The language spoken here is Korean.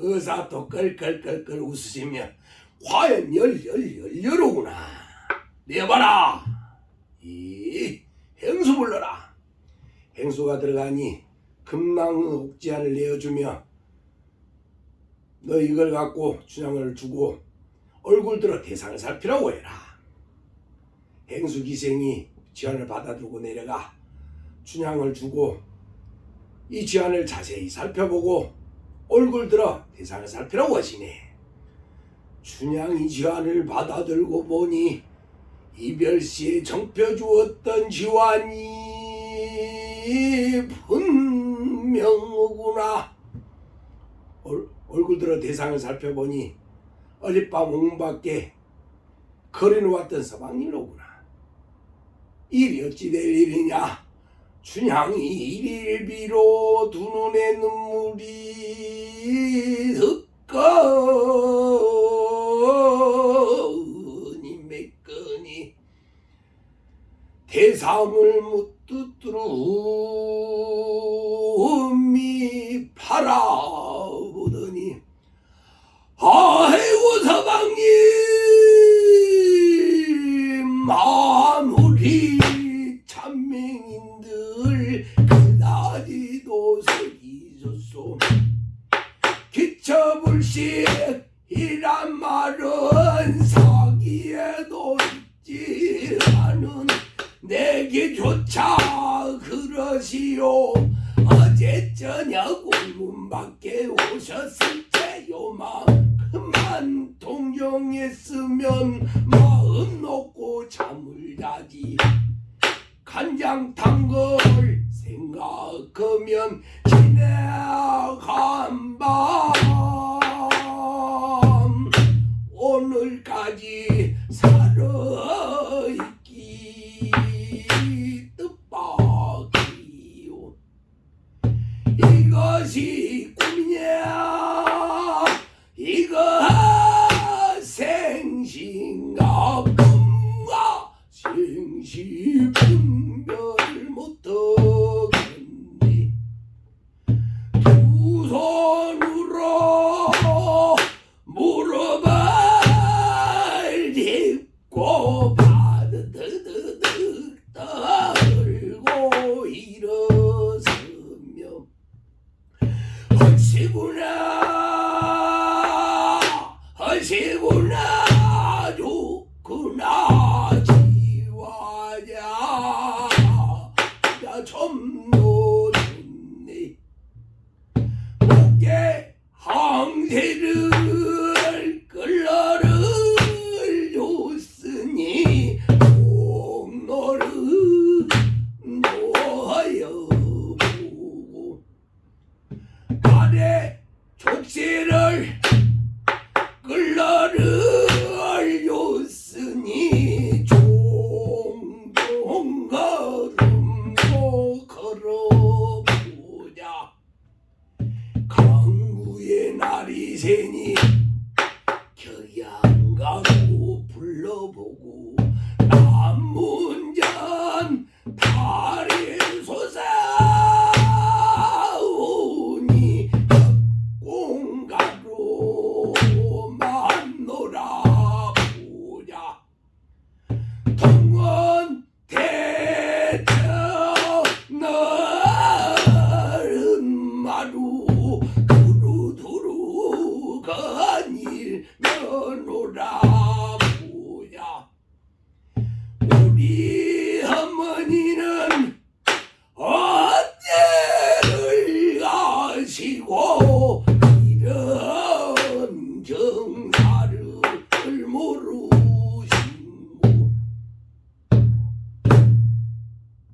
의사도 끌끌끌끌 웃으시며 과연 열열열여로구나. 내봐라. 이 행수 불러라. 행수가 들어가니 금낭의 옥지안을 내어주며 너 이걸 갖고 춘향을 주고 얼굴 들어 대상을 살피라고 해라. 행수 기생이 지안을 받아들고 내려가 춘향을 주고 이 지안을 자세히 살펴보고 얼굴 들어 대상을 살피라고 하시네. 춘향이 지안을 받아들고 보니 이별시에 정펴 주었던 지환이 분명하구나. 얼, 얼굴 들어 대상을 살펴보니 어젯밤 옹밖에 거리 놓았던 서방님로구나. 일이 어찌 될 일이냐? 춘향이 일일비로 두 눈의 눈물이 흑거니 매끈이 대상을 묻두두루 바라보더 기처불식이란 말은 사기에도 있지 않은 내게조차 그러시오. 어제 저녁 울문 밖에 오셨을 때 요만큼만 동정했으면 마음 놓고 잠을 자지. 간장 탄걸 생각하면 지나간 밤 오늘까지 살아있기 뜻밖이요 이것이 꿈이냐? 이거 생신가 헐시구나 헐시구나 좋구나 지와냐 야좀 끌러를 줬으니 종종 걸음도 걸어보자. 강구의 날이 새니